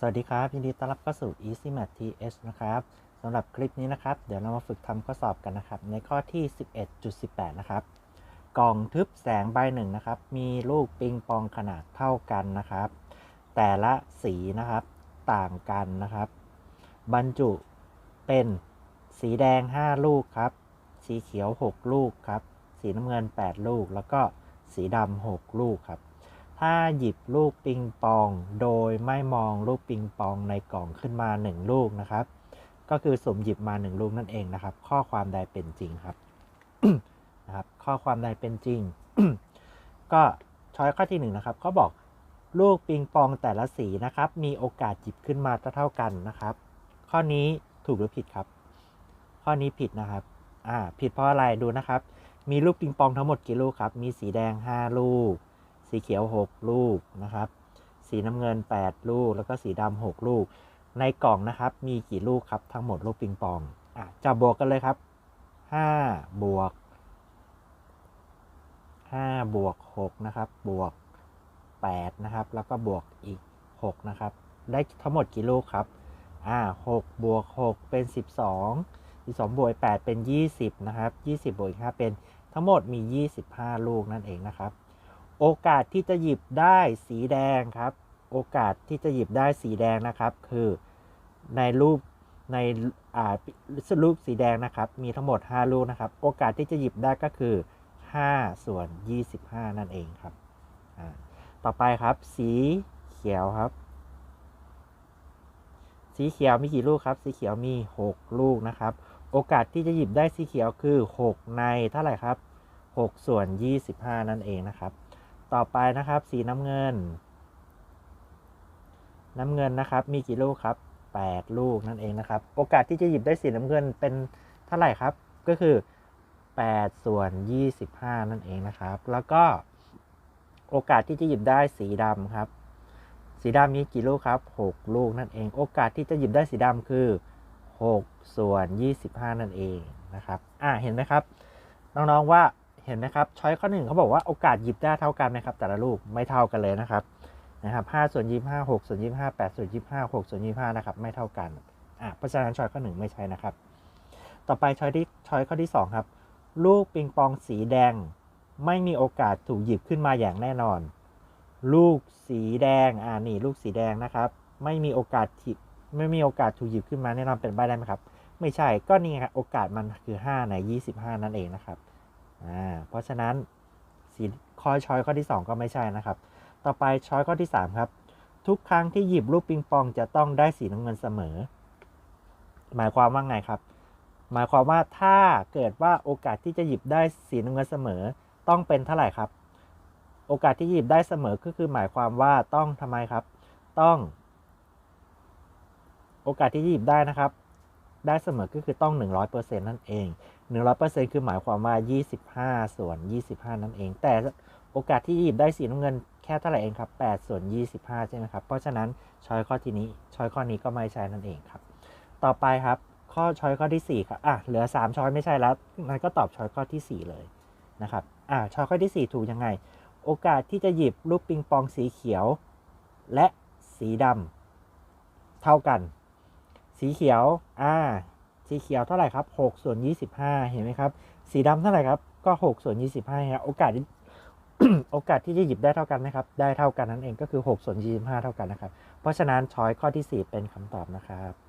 สวัสดีครับ ยินดีต้อนรับเข้าสู่ Easy Math TH นะครับสำหรับคลิปนี้นะครับ เดี๋ยวเรามาฝึกทำข้อสอบกันนะครับ ในข้อที่ 11.18 นะครับ กล่องทึบแสงใบหนึ่งนะครับ มีลูกปิงปองขนาดเท่ากันนะครับ แต่ละสีนะครับต่างกันนะครับ บรรจุเป็นสีแดง 5 ลูกครับ สีเขียว 6 ลูกครับ สีน้ำเงิน 8 ลูก แล้วก็สีดำ6ลูกครับ ถ้าหยิบลูกปิงปอง โดยไม่มองลูกปิงปองในกล่องขึ้นมา 1 ลูกนะครับ ก็คือสุ่มหยิบมา 1 ลูกนั่นเองนะครับ ข้อความใดเป็นจริงครับนะครับ ข้อความใดเป็นจริง ก็ช้อยข้อที่1นงนะครับเขาบอกลูกปิงปองแต่ละสีนะครับ มีโอกาสหยิบขึ้นมาเท่ากันนะครับ ข้อนี้ถูกหรือผิดครับ ข้อนี้ผิดนะครับอ่าผิดเพราะอะไรดูนะครับ มีลูกปิงปองทั้งหมดกี่ลูกครับ มีสีแดง 5 ลูก สีเขียว 6 ลูกนะครับ สีน้ำเงิน 8 ลูก แล้วก็สีดำ6ลูก ในกล่องนะครับ มีกี่ลูกครับ ทั้งหมดลูกปิงปองอะจะบวกกันเลยครับ5บวก5บวก6นะครับ บวก8นะครับ แล้วก็บวกอีก 6 นะครับ ได้ทั้งหมดกี่ลูกครับอ่า6บวก6เป็น 12 12บวก8เป็น 20 นะครับ 20บวกอีก5เป็นทั้งหมดมี 25 ลูกนั่นเองนะครับ โอกาสที่จะหยิบได้สีแดงครับ โอกาสที่จะหยิบได้สีแดงนะครับ คือในรูปในอ่ารูปสีแดงนะครับ มีทั้งหมด 5 ลูกนะครับ โอกาสที่จะหยิบได้ก็คือ 5 ส่วน 25 นั่นเองครับ ต่อไปครับ สีเขียวครับ สีเขียวมีกี่ลูกครับ สีเขียวมี 6 ลูกนะครับ โอกาสที่จะหยิบได้สีเขียวคือ 6 ในเท่าไหร่ครับ 6 ส่วน 25 นั่นเองนะครับ ต่อไปนะครับ สีน้ำเงิน น้ำเงินนะครับ มีกี่ลูกครับ 8 ลูกนั่นเองนะครับ โอกาสที่จะหยิบได้สีน้ำเงินเป็นเท่าไหร่ครับ ก็คือ 8 ส่วน 25 นั่นเองนะครับ แล้วก็โอกาสที่จะหยิบได้สีดำครับ สีดำมีกี่ลูกครับ 6 ลูกนั่นเอง โอกาสที่จะหยิบได้สีดำคือ 6 ส่วน 25 นั่นเองนะครับ อ่าเห็นไหมครับ น้องๆว่า เห็นไหมครับช้อยข้อหนึ่งเขาบอกว่าโอกาสหยิบได้เท่ากันไหมครับ แต่ละลูกไม่เท่ากันเลยนะครับนะครับ5ส่วน25 6ส่วน25 8ส่วน25 6ส่วน25นะครับไม่เท่ากันอ่าเพราะฉะนั้นช้อยข้อหนึ่งไม่ใช่นะครับ ต่อไปช้อยที่ช้อยข้อที่2ครับลูกปิงปองสีแดง ไม่มีโอกาสถูกหยิบขึ้นมาอย่างแน่นอน ลูกสีแดงอ่านี่ลูกสีแดงนะครับ ไม่มีโอกาสที่ไม่มีโอกาสถูกหยิบขึ้นมาแน่นอนเป็นไปได้ไหมครับ ไม่ใช่ก็นี่ครับโอกาสมันคือ5ใน25 นั่นเองนะครับ อ่าเพราะฉะนั้นสีข้อช้อยข้อที่ 2 ก็ไม่ใช่นะครับ ต่อไปช้อยข้อที่ 3 ครับ ทุกครั้งที่หยิบลูกปิงปองจะต้องได้สีน้ำเงินเสมอ หมายความว่าไงครับ หมายความว่าถ้าเกิดว่าโอกาสที่จะหยิบได้สีน้ำเงินเสมอ ต้องเป็นเท่าไหร่ครับ โอกาสที่หยิบได้เสมอก็คือหมายความว่าต้องทำไมครับ ต้อง โอกาสที่หยิบได้นะครับ ได้เสมอก็คือต้อง 100%นั่นเอง 100%คือหมายความว่า 25 ส่วน 25 นั่นเอง แต่โอกาสที่หยิบได้สีน้ำเงินแค่เท่าไหร่เองครับ 8 ส่วน 25 ใช่ไหมครับ เพราะฉะนั้นช้อยข้อที่นี้ช้อยข้อนี้ก็ไม่ใช่นั่นเองครับ ต่อไปครับข้อช้อยข้อที่ 4 ครับ อะเหลือ 3 ช้อยไม่ใช่แล้วมันก็ตอบช้อยข้อที่ 4 เลยนะครับ อะช้อยข้อที่ 4 ถูกยังไง โอกาสที่จะหยิบลูกปิงปองสีเขียว และสีดำเท่ากัน สีเขียว อ่า สีเขียวเท่าไหร่ครับ6ส่วน25 เห็นไหมครับ สีดำเท่าไหร่ครับ ก็6ส่วน25ครับโอกาสโอกาสที่จะหยิบได้เท่ากันไหมครับ ได้เท่ากันนั่นเองก็คือ6ส่วน25 เท่ากันนะครับ เพราะฉะนั้นช้อยข้อที่ 4 เป็นคำตอบนะครับ